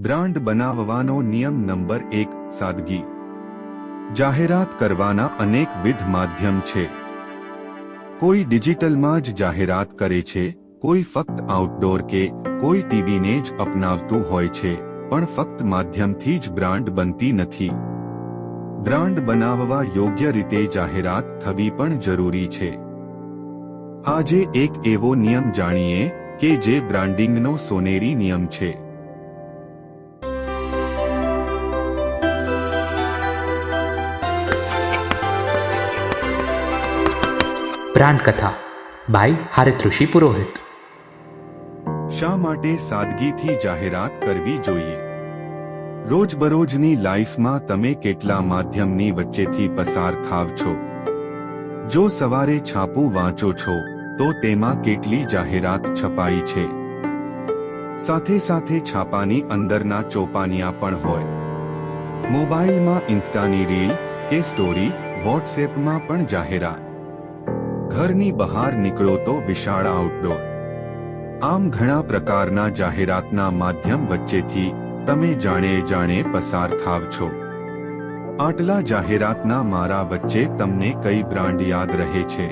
Brand બનાવવાનો નિયમ number એક, સાદગી. જાહેરાત કરવાના અનેકવિધ માધ્યમ છે. કોઈ ડિજિટલમાં જ જાહેરાત કરે છે, કોઈ ફક્ત આઉટડોર કે કોઈ ટીવીને જ અપનાવતું હોય છે, પણ ફક્ત માધ્યમથી જ બ્રાન્ડ બનતી નથી. બ્રાન્ડ બનાવવા યોગ્ય રીતે જાહેરાત થવી પણ જરૂરી છે. આજે એક એવો નિયમ જાણીએ કે જે બ્રાન્ડિંગનો સોનેરી નિયમ છે. કથા બાય હારિતૃષિ પુરોહિત. શા માટે સાદગીથી જાહેરાત કરવી જોઈએ? રોજબરોજની લાઈફમાં તમે કેટલા માધ્યમની વચ્ચેથી પસાર થાવ છો? જો સવારે છાપું વાંચો છો, તો તેમાં કેટલી જાહેરાત છપાઈ છે? સાથે સાથે છાપાની અંદરના ચોપાનિયા પણ હોય. મોબાઈલમાં ઇન્સ્ટાની રીલ કે સ્ટોરી, વોટ્સએપમાં પણ જાહેરાત. ઘરની બહાર નીકળો તો વિશાળ આઉટડોર આમ ઘણા પ્રકારના જાહેરાતના માધ્યમ વચ્ચેથી તમે જાણે જાણે પસાર થાવ છો. આટલા જાહેરાતના મારા વચ્ચે તમને કઈ બ્રાન્ડ યાદ રહે છે?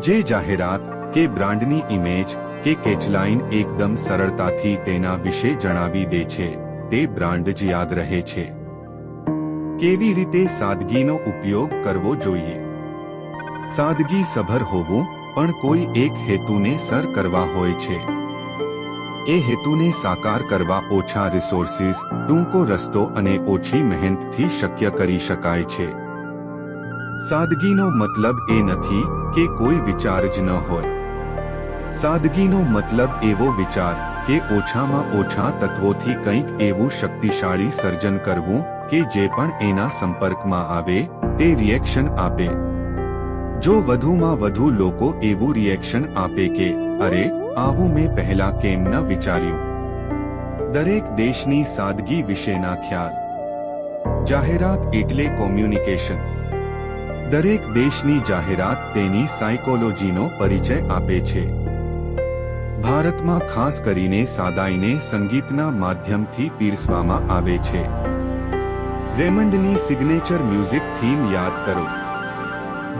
જે જાહેરાત, કે બ્રાન્ડની ઇમેજ કે કેચલાઇન એકદમ સરળતાથી તેના વિશે જણાવી દે છે, તે બ્રાન્ડ જ યાદ રહે છે. કેવી રીતે સાદગીનો ઉપયોગ કરવો જોઈએ? સાદગી સભર હોવું પણ કોઈ એક હેતુને સર કરવા હોય છે. એ હેતુને સાકાર કરવા ઓછા રિસોર્સિસ, ટૂંકો રસ્તો અને ઓછી મહેનતથી શક્ય કરી શકાય છે. સાદગીનો મતલબ એ નથી કે કોઈ વિચાર જ ન હોય. સાદગીનો મતલબ એવો વિચાર કે ઓછામાં ઓછા તત્વોથી કંઈક એવું શક્તિશાળી સર્જન કરવું કે જે પણ એના સંપર્કમાં આવે, તે રિએક્શન આપે. જો વધુમાં વધુ લોકો એવું રિએક્શન આપે કે, અરે, આવું મેં પહેલા કેમ ન વિચાર્યું? દરેક દેશની સાદગી વિશેના ખ્યાલ. જાહેરાત એટલે કોમ્યુનિકેશન દરેક દેશની જાહેરાત તેની સાયકોલોજીનો પરિચય આપે છે. ભારતમાં ખાસ કરીને સાદાઈને સંગીતના માધ્યમથી પીરસવામાં આવે છે. રેમન્ડની સિગ્નેચર મ્યુઝિક થીમ યાદ કરો.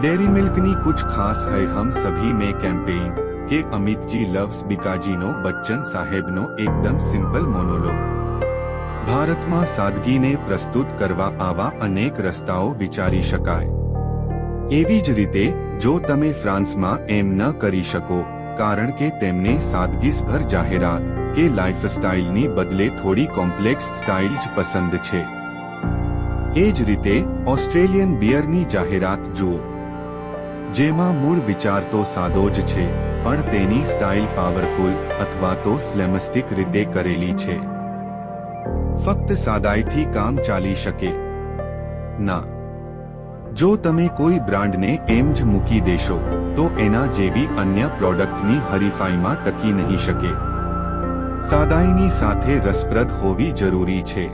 डेयरी मिल्क ની कुछ ખાસ है हम सभी में કેમ્પેઇન કે અમિતજી લવ્સ બિકાજીનો બચ્ચન સાહેબનો એકદમ સિમ્પલ મોનોલોગ ભારતમાં સાદગીને પ્રસ્તુત કરવા આવા અનેક રસ્તાઓ વિચારી શકાય એવી જ રીતે જો તમે ફ્રાન્સમાં એમ ન કરી શકો કારણ કે તેમને સાદગીસભર જાહેરાત કે લાઇફસ્ટાઇલની બદલે થોડી કોમ્પ્લેક્સ સ્ટાઇલ જ પસંદ છે એ જ રીતે ઓસ્ટ્રેલિયન બિયરની જાહેરાત જુઓ જેમાં મૂળ વિચાર તો સાદો જ છે, પણ તેની સ્ટાઇલ પાવરફુલ અથવા તો સ્લેમસ્ટિક રીતે કરેલી છે. ફક્ત સાદાઈથી કામ ચાલી શકે. ના. જો તમે કોઈ બ્રાન્ડને એમ જ મૂકી દેશો, તો એના જેવી અન્ય પ્રોડક્ટની હરીફાઈમાં ટકી નહીં શકે. સાદાઈની સાથે રસપ્રદ હોવી જરૂરી છે.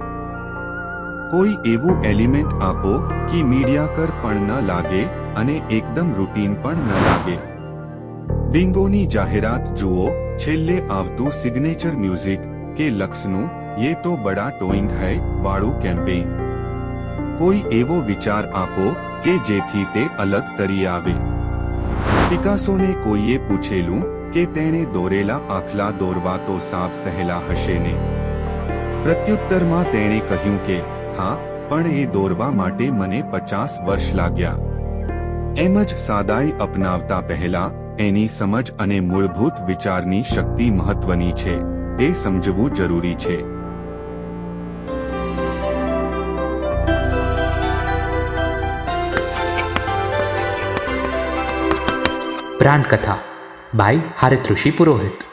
કોઈ એવું એલિમેન્ટ આપો, કે મીડિયાકર પણ ન લાગે અને એકદમ રૂટીન પણ ન લાગે. બિંગોની જાહેરાત જુઓ, છેલ્લે આવતું સિગ્નેચર મ્યુઝિક કે લક્સનું યે તો બડા ટોઈંગ હૈ, વાળું કેમ્પેઇન કોઈ એવો વિચાર આપો કે જેથી તે અલગ તરી આવે. પિકાસોને કોઈએ પૂછેલું કે તેણે દોરેલા આખલા દોરવા તો સાવ સહેલા હશે ને? પ્રત્યુત્તરમાં તેણે કહ્યું કે, હા, પણ એ દોરવા માટે મને પચાસ વર્ષ લાગ્યા. એમ જ સાદાઈ અપનાવતા પહેલા, એની સમજ અને મૂળભૂત વિચારની શક્તિ મહત્વની છે, તે સમજવું જરૂરી છે. પ્રાણકથા, બાય બાય હારિતૃષિ પુરોહિત.